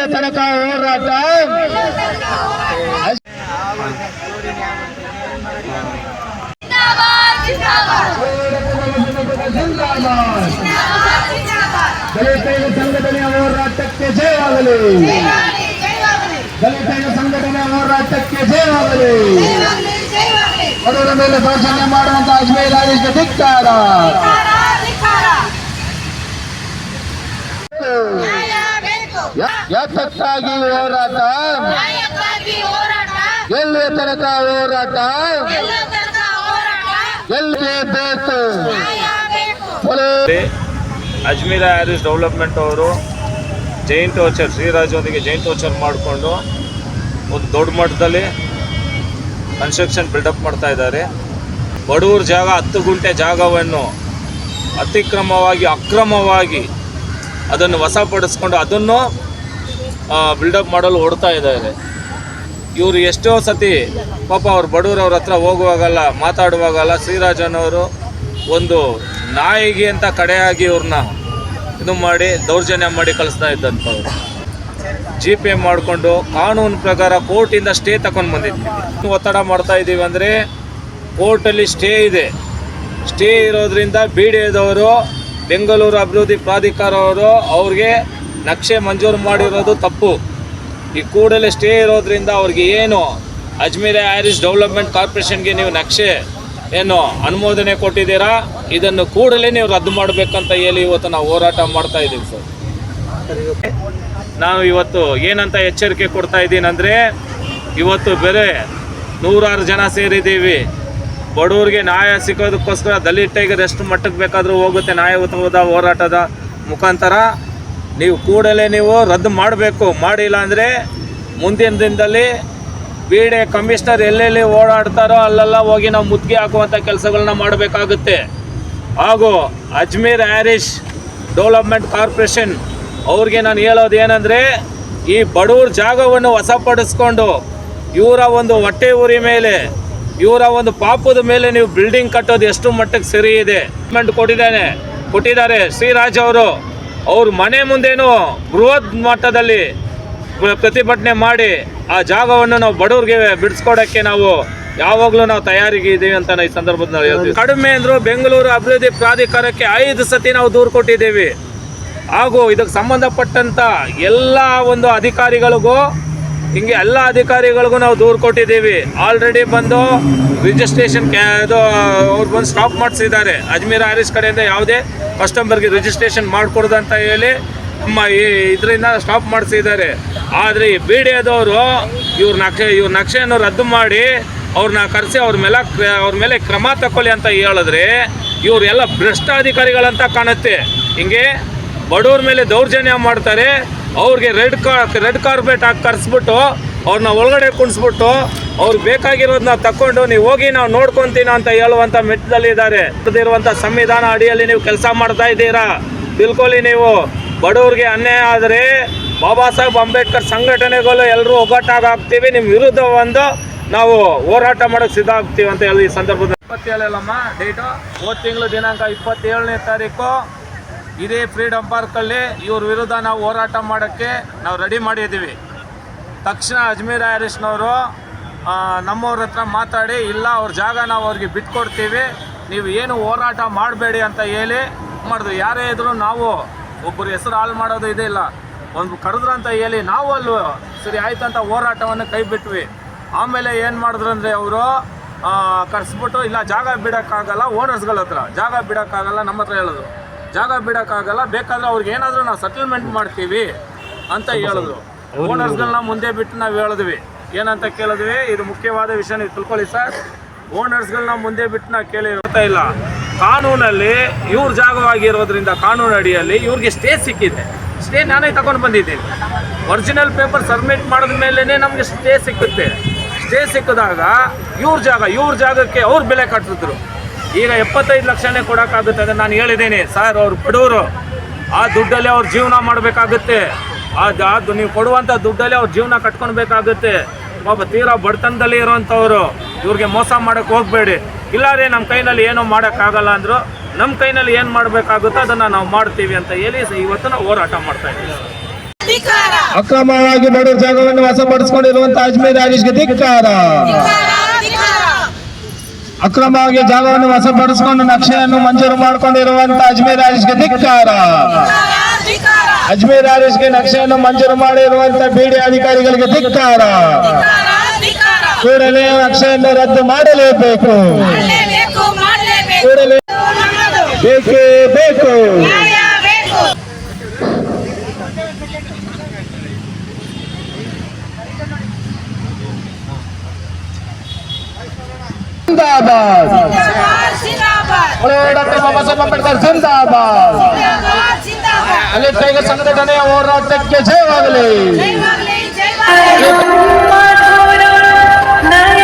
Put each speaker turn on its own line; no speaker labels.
ಎಲ್ಲಿಯ ತನಕ ಹೋರಾಟ ದಲಿತ ಸಂಘಟನೆಯ ಹೋರಾಟಕ್ಕೆ ಜಯವಾಗಲಿ ದಲಿತ ಸಂಘಟನೆಯ ಹೋರಾಟಕ್ಕೆ ಜಯವಾಗಲಿ ಬಡವರ ಮೇಲೆ ದೌರ್ಜನ್ಯ ಮಾಡುವಂತ ಅಜ್ಮೇರ್ ಆದೇಶ ಧಿಕ್ಕಾರ ಯಾತಕ್ಕಾಗಿ ಹೋರಾಟ. ಎಲ್ಲಿ ತನಕ ಹೋರಾಟ? ಬೇಕು?
ಅಜ್ಮೀರ ಹ್ಯಾರಿಸ್ ಡೆವಲಪ್ಮೆಂಟ್ ಅವರು ಜೈಂಟ್ ಟೋಚರ್ ಶ್ರೀರಾಜೊಂದಿಗೆ ಜೈನ್ ವೋಚರ್ ಮಾಡಿಕೊಂಡು ಒಂದು ದೊಡ್ಡ ಮಟ್ಟದಲ್ಲಿ ಕನ್ಸ್ಟ್ರಕ್ಷನ್ ಬಿಲ್ಡಪ್ ಮಾಡ್ತಾ ಇದ್ದಾರೆ. ಬಡವ್ರ ಜಾಗ ಹತ್ತು ಗುಂಟೆ ಜಾಗವನ್ನು ಅತಿಕ್ರಮವಾಗಿ ಅಕ್ರಮವಾಗಿ ಅದನ್ನು ವಶಪಡಿಸ್ಕೊಂಡು ಅದನ್ನು ಬಿಲ್ಡಪ್ ಮಾಡಲು ಓಡ್ತಾ ಇದ್ದಾರೆ. ಇವರು ಎಷ್ಟೋ ಸತಿ ಪಾಪ ಅವ್ರು ಬಡವರವ್ರ ಹತ್ರ ಹೋಗುವಾಗಲ್ಲ, ಮಾತಾಡುವಾಗಲ್ಲ ಶ್ರೀರಾಜನವರು ಒಂದು ನಾಯಿಗೆ ಅಂತ ಕಡೆಯಾಗಿ ಇವ್ರನ್ನ ಇದು ಮಾಡಿ, ದೌರ್ಜನ್ಯ ಮಾಡಿ ಕಳಿಸ್ತಾ ಇದ್ದಂಥವ್ರು ಜಿ ಪೇ ಮಾಡಿಕೊಂಡು ಕಾನೂನು ಪ್ರಕಾರ ಕೋರ್ಟಿಂದ ಸ್ಟೇ ತಗೊಂಡು ಬಂದಿದ್ವಿ. ಒತ್ತಡ ಮಾಡ್ತಾ ಇದ್ದೀವಿ ಅಂದರೆ ಕೋರ್ಟಲ್ಲಿ ಸ್ಟೇ ಇದೆ. ಸ್ಟೇ ಇರೋದ್ರಿಂದ ಬಿ ಡಿ ಎದವರು ಬೆಂಗಳೂರು ಅಭಿವೃದ್ಧಿ ಪ್ರಾಧಿಕಾರ ಅವರು ಅವ್ರಿಗೆ ನಕ್ಷೆ ಮಂಜೂರು ಮಾಡಿರೋದು ತಪ್ಪು. ಈ ಕೂಡಲೇ ಸ್ಟೇ ಇರೋದ್ರಿಂದ ಅವ್ರಿಗೆ ಏನು ಅಜ್ಮೀರ್ ಹ್ಯಾರಿಸ್ ಡೆವಲಪ್ಮೆಂಟ್ ಕಾರ್ಪೊರೇಷನ್ಗೆ ನೀವು ನಕ್ಷೆ ಏನು ಅನುಮೋದನೆ ಕೊಟ್ಟಿದ್ದೀರಾ? ಇದನ್ನು ಕೂಡಲೇ ನೀವು ರದ್ದು ಮಾಡಬೇಕಂತ ಹೇಳಿ ಇವತ್ತು ನಾವು ಹೋರಾಟ ಮಾಡ್ತಾ ಇದ್ದೀವಿ ಸರ್. ನಾನು ಇವತ್ತು ಏನಂತ ಎಚ್ಚರಿಕೆ ಕೊಡ್ತಾ ಇದ್ದೀನಂದರೆ, ಇವತ್ತು ಬೇರೆ ನೂರಾರು ಜನ ಸೇರಿದ್ದೀವಿ. ಬಡವ್ರಿಗೆ ನ್ಯಾಯ ಸಿಕ್ಕೋದಕ್ಕೋಸ್ಕರ ದಲಿತ ಟೈಗರ್ ಎಷ್ಟು ಮಟ್ಟಕ್ಕೆ ಬೇಕಾದರೂ ಹೋಗುತ್ತೆ ನ್ಯಾಯಯುತವಾದ ಹೋರಾಟದ ಮುಖಾಂತರ. ನೀವು ಕೂಡಲೇ ನೀವು ರದ್ದು ಮಾಡಬೇಕು. ಮಾಡಿಲ್ಲ ಅಂದರೆ ಮುಂದಿನ ದಿನದಲ್ಲಿ ಬೀಡೆ ಕಮಿಷನರ್ ಎಲ್ಲೆಲ್ಲಿ ಓಡಾಡ್ತಾರೋ ಅಲ್ಲೆಲ್ಲ ಹೋಗಿ ನಾವು ಮುದ್ಗೆ ಹಾಕುವಂಥ ಕೆಲಸಗಳನ್ನ ಮಾಡಬೇಕಾಗುತ್ತೆ. ಹಾಗೂ ಅಜ್ಮೀರ್ ಹ್ಯಾರಿಶ್ ಡೆವಲಪ್ಮೆಂಟ್ ಕಾರ್ಪೊರೇಷನ್ ಅವ್ರಿಗೆ ನಾನು ಹೇಳೋದು ಏನಂದರೆ, ಈ ಬಡವ್ರ ಜಾಗವನ್ನು ವಶಪಡಿಸ್ಕೊಂಡು ಇವರ ಒಂದು ಹೊಟ್ಟೆ ಉರಿ ಮೇಲೆ ಇವರ ಒಂದು ಪಾಪದ ಮೇಲೆ ನೀವು ಬಿಲ್ಡಿಂಗ್ ಕಟ್ಟೋದು ಎಷ್ಟು ಮಟ್ಟಕ್ಕೆ ಸರಿ ಇದೆ. ಗೌರ್ಮೆಂಟ್ ಕೊಟ್ಟಿದ್ದಾನೆ. ಕೊಟ್ಟಿದ್ದಾರೆ ಶ್ರೀರಾಜ್ ಅವರು. ಅವ್ರ ಮನೆ ಮುಂದೇನು ಬೃಹತ್ ಮಟ್ಟದಲ್ಲಿ ಪ್ರತಿಭಟನೆ ಮಾಡಿ ಆ ಜಾಗವನ್ನು ನಾವು ಬಡವ್ರಿಗೆ ಬಿಡಿಸ್ಕೊಡಕ್ಕೆ ನಾವು ಯಾವಾಗಲೂ ನಾವು ತಯಾರಿಗೆ ಇದ್ದೀವಿ ಅಂತ ಈ ಸಂದರ್ಭದಲ್ಲಿ ಹೇಳ್ತೀವಿ. ಕಡಿಮೆ ಅಂದರೂ ಬೆಂಗಳೂರು ಅಭಿವೃದ್ಧಿ ಪ್ರಾಧಿಕಾರಕ್ಕೆ ಐದು ಸತಿ ನಾವು ದೂರು ಕೊಟ್ಟಿದ್ದೀವಿ. ಹಾಗೂ ಇದಕ್ಕೆ ಸಂಬಂಧಪಟ್ಟಂತ ಎಲ್ಲ ಒಂದು ಅಧಿಕಾರಿಗಳಿಗೂ ಹಿಂಗೆ ಎಲ್ಲ ಅಧಿಕಾರಿಗಳಿಗೂ ನಾವು ದೂರು ಕೊಟ್ಟಿದ್ದೀವಿ. ಆಲ್ರೆಡಿ ಬಂದು ರಿಜಿಸ್ಟ್ರೇಷನ್ ಕ್ಯಾ ಇದು ಅವ್ರು ಬಂದು ಸ್ಟಾಪ್ ಮಾಡಿಸಿದ್ದಾರೆ. ಅಜ್ಮೀರ್ ಹಾರಿಸ್ ಕಡೆಯಿಂದ ಯಾವುದೇ ಕಸ್ಟಮರ್ಗೆ ರಿಜಿಸ್ಟ್ರೇಷನ್ ಮಾಡಿಕೊಡ್ದು ಅಂತ ಹೇಳಿ ಇದರಿಂದ ಸ್ಟಾಪ್ ಮಾಡಿಸಿದ್ದಾರೆ. ಆದರೆ ಈ ಬಿ ಡಿ ಎದವರು ಇವ್ರ ನಕ್ಷೆ, ಇವ್ರ ನಕ್ಷೆಯನ್ನು ರದ್ದು ಮಾಡಿ ಅವ್ರನ್ನ ಕರೆಸಿ ಅವ್ರ ಮೇಲೆ ಅವ್ರ ಮೇಲೆ ಕ್ರಮ ತಗೊಳ್ಳಿ ಅಂತ ಹೇಳಿದ್ರೆ ಇವರೆಲ್ಲ ಭ್ರಷ್ಟಾಧಿಕಾರಿಗಳಂತ ಕಾಣುತ್ತೆ. ಹಿಂಗೆ ಬಡವ್ರ ಮೇಲೆ ದೌರ್ಜನ್ಯ ಮಾಡ್ತಾರೆ. ಅವ್ರಿಗೆ ರೆಡ್ ರೆಡ್ ಕಾರ್ಪೆಟ್ ಹಾಕಿ ಕರೆಸ್ಬಿಟ್ಟು ಅವ್ರನ್ನ ಒಳಗಡೆ ಕುಣಿಸ್ಬಿಟ್ಟು ಅವ್ರಿಗೆ ಬೇಕಾಗಿರೋದನ್ನ ತಕೊಂಡು ನೀವು ಹೋಗಿ ನಾವು ನೋಡ್ಕೊಂತೀನ ಅಂತ ಹೇಳುವಂಥ ಮೆಟ್ಟದಲ್ಲಿದ್ದಾರೆ ಇರುವಂಥ ಸಂವಿಧಾನ ಅಡಿಯಲ್ಲಿ ನೀವು ಕೆಲಸ ಮಾಡ್ತಾ ಇದ್ದೀರಾ? ತಿಳ್ಕೊಳ್ಳಿ ನೀವು. ಬಡವ್ರಿಗೆ ಅನ್ಯಾಯ ಆದರೆ ಬಾಬಾ ಸಾಹೇಬ್ ಅಂಬೇಡ್ಕರ್ ಸಂಘಟನೆಗಳು ಎಲ್ಲರೂ ಒಗ್ಗಟ್ಟಾಗಿ ಆಗ್ತೀವಿ ನಿಮ್ಮ ವಿರುದ್ಧ ಒಂದು ನಾವು ಹೋರಾಟ ಮಾಡೋಕ್ಕೆ ಸಿದ್ಧ ಆಗ್ತೀವಿ ಅಂತ ಹೇಳಿ ಈ ಸಂದರ್ಭದಲ್ಲಿ. ಇಪ್ಪತ್ತೇಳಲ್ಲಮ್ಮ ಡೇಟು ಹೋದ ತಿಂಗಳು ದಿನಾಂಕ ಇಪ್ಪತ್ತೇಳನೇ ತಾರೀಕು. ಇದೇ ಫ್ರೀಡಮ್ ಪಾರ್ಕಲ್ಲಿ ಇವ್ರ ವಿರುದ್ಧ ನಾವು ಹೋರಾಟ ಮಾಡೋಕ್ಕೆ ನಾವು ರೆಡಿ ಮಾಡಿದ್ದೀವಿ. ತಕ್ಷಣ ಅಜ್ಮೀರ್ ಹ್ಯಾರಿಸ್ನವರು ನಮ್ಮವ್ರ ಹತ್ರ ಮಾತಾಡಿ, ಇಲ್ಲ, ಅವ್ರ ಜಾಗ ನಾವು ಅವ್ರಿಗೆ ಬಿಟ್ಕೊಡ್ತೀವಿ, ನೀವು ಏನು ಹೋರಾಟ ಮಾಡಬೇಡಿ ಅಂತ ಹೇಳಿ ಮಾಡಿದ್ರು. ಯಾರೇ ಇದ್ರು ನಾವು ಒಬ್ಬರು ಹೆಸರು ಹಾಳು ಮಾಡೋದು ಇದೇ ಇಲ್ಲ. ಒಂದು ಕರೆದ್ರು ಅಂತ ಹೇಳಿ ನಾವು ಅಲ್ಲೂ ಸರಿ ಆಯ್ತು ಅಂತ ಹೋರಾಟವನ್ನು ಕೈ ಬಿಟ್ವಿ. ಆಮೇಲೆ ಏನು ಮಾಡಿದ್ರು ಅಂದರೆ ಅವರು ಕರೆಸ್ಬಿಟ್ಟು, ಇಲ್ಲ, ಜಾಗ ಬಿಡೋಕ್ಕಾಗಲ್ಲ ಓನರ್ಸ್ಗಳ ಹತ್ರ. ಜಾಗ ಬಿಡೋಕ್ಕಾಗಲ್ಲ, ನಮ್ಮ ಹತ್ರ ಹೇಳಿದ್ರು. ಜಾಗ ಬಿಡೋಕ್ಕಾಗಲ್ಲ ಬೇಕಾದ್ರೆ ಅವ್ರಿಗೆ ಏನಾದರೂ ನಾವು ಸೆಟಲ್ಮೆಂಟ್ ಮಾಡ್ತೀವಿ ಅಂತ ಹೇಳಿದ್ರು ಓನರ್ಸ್ಗಳನ್ನ ಮುಂದೆ ಬಿಟ್ಟು ನಾವು ಹೇಳಿದ್ವಿ. ಏನಂತ ಕೇಳಿದ್ವಿ? ಇದು ಮುಖ್ಯವಾದ ವಿಷಯ ನೀವು ತಿಳ್ಕೊಳ್ಳಿ ಸರ್. ಓನರ್ಸ್ಗಳನ್ನ ಮುಂದೆ ಬಿಟ್ಟು ನಾವು ಕೇಳಿ ಗೊತ್ತಾ ಇಲ್ಲ. ಕಾನೂನಲ್ಲಿ ಇವ್ರ ಜಾಗವಾಗಿರೋದ್ರಿಂದ ಕಾನೂನು ಅಡಿಯಲ್ಲಿ ಇವ್ರಿಗೆ ಸ್ಟೇ ಸಿಕ್ಕಿದೆ. ಸ್ಟೇ ನಾನೇ ತಗೊಂಡು ಬಂದಿದ್ದೀನಿ. ಒರಿಜಿನಲ್ ಪೇಪರ್ ಸಬ್ಮಿಟ್ ಮಾಡಿದ ಮೇಲೇ ನಮಗೆ ಸ್ಟೇ ಸಿಕ್ಕುತ್ತೆ. ಸ್ಟೇ ಸಿಕ್ಕಿದಾಗ ಇವ್ರ ಜಾಗ ಇವ್ರ ಜಾಗಕ್ಕೆ ಅವ್ರು ಬೆಲೆ ಕಟ್ಟಿದ್ರು ಈಗ ಎಪ್ಪತ್ತೈದು ಲಕ್ಷನೇ ಕೊಡೋಕ್ಕಾಗುತ್ತೆ ಅಂತ ನಾನು ಹೇಳಿದ್ದೀನಿ. ಸರ್ ಅವ್ರು ಬಡವರು. ಆ ದುಡ್ಡಲ್ಲಿ ಅವ್ರ ಜೀವನ ಮಾಡಬೇಕಾಗುತ್ತೆ. ಅದು ಅದು ನೀವು ಕೊಡುವಂಥ ದುಡ್ಡಲ್ಲಿ ಅವ್ರ ಜೀವನ ಕಟ್ಕೊಳ್ಬೇಕಾಗುತ್ತೆ. ಪಾಪ ತೀರಾ ಬಡತನದಲ್ಲಿ ಇರೋವಂಥವ್ರು. ಇವ್ರಿಗೆ ಮೋಸ ಮಾಡೋಕ್ಕೆ ಹೋಗಬೇಡಿ. ಇಲ್ಲ ರೀ ನಮ್ಮ ಕೈನಲ್ಲಿ ಏನೂ ಮಾಡೋಕ್ಕಾಗಲ್ಲ ಅಂದರು ನಮ್ಮ ಕೈನಲ್ಲಿ ಏನು ಮಾಡಬೇಕಾಗುತ್ತೋ ಅದನ್ನು ನಾವು ಮಾಡ್ತೀವಿ ಅಂತ ಹೇಳಿ ಇವತ್ತು ನಾವು ಹೋರಾಟ ಮಾಡ್ತಾ ಇದ್ದೀವಿ. ಅಕ್ರಮವಾಗಿ ಬಡವರ ಜಾಗವನ್ನು ವಾಸ ಅಜ್ಮೀರ್ ಹರೀಶ್ಗೆ ಧಿಕ್ಕಾರ. ಅಕ್ರಮವಾಗಿ ಜಾಗವನ್ನು ವಶಪಡಿಸಿಕೊಂಡು ನಕ್ಷೆಯನ್ನು ಮಂಜೂರು ಮಾಡಿಕೊಂಡಿರುವಂತಹ ಅಜ್ಮೀರ್ ಹರೀಶ್ಗೆ ಧಿಕ್ಕಾರ. ಅಜ್ಮೀರ್ ಹರೀಶ್ಗೆ ನಕ್ಷೆಯನ್ನು ಮಂಜೂರು ಮಾಡಿರುವಂತಹ ಬಿಡಿ ಅಧಿಕಾರಿಗಳಿಗೆ ಧಿಕ್ಕಾರ. ಕೂಡಲೇ ನಕ್ಷೆಯನ್ನು ರದ್ದು ಮಾಡಲೇಬೇಕು. ಬೇಕೇ ಬೇಕು.
ನ್ಯಾಯ ಬೇಕು
ಜಿಂದಾಬಾದ್
ಜಿಂದಾಬಾದ್ ಜಿಂದಾಬಾದ್
ಡಾಕ್ಟರ್ ಬಾಬಾ ಸಾಹೇಬ್ ಅಂಬೇಡ್ಕರ್ ಜಿಂದಾಬಾದ್
ಜಿಂದಾಬಾದ್ ಜಿಂದಾಬಾದ್
ಅಲಿಪ್ತೈಗ ಸಂಘಟನೆಯ ಹೋರಾಟಕ್ಕೆ ಜಯವಾಗಲಿ
ಜೈವಾಗಲಿ ಜೈವಾಗಲಿ
ನ್ಯಾಯ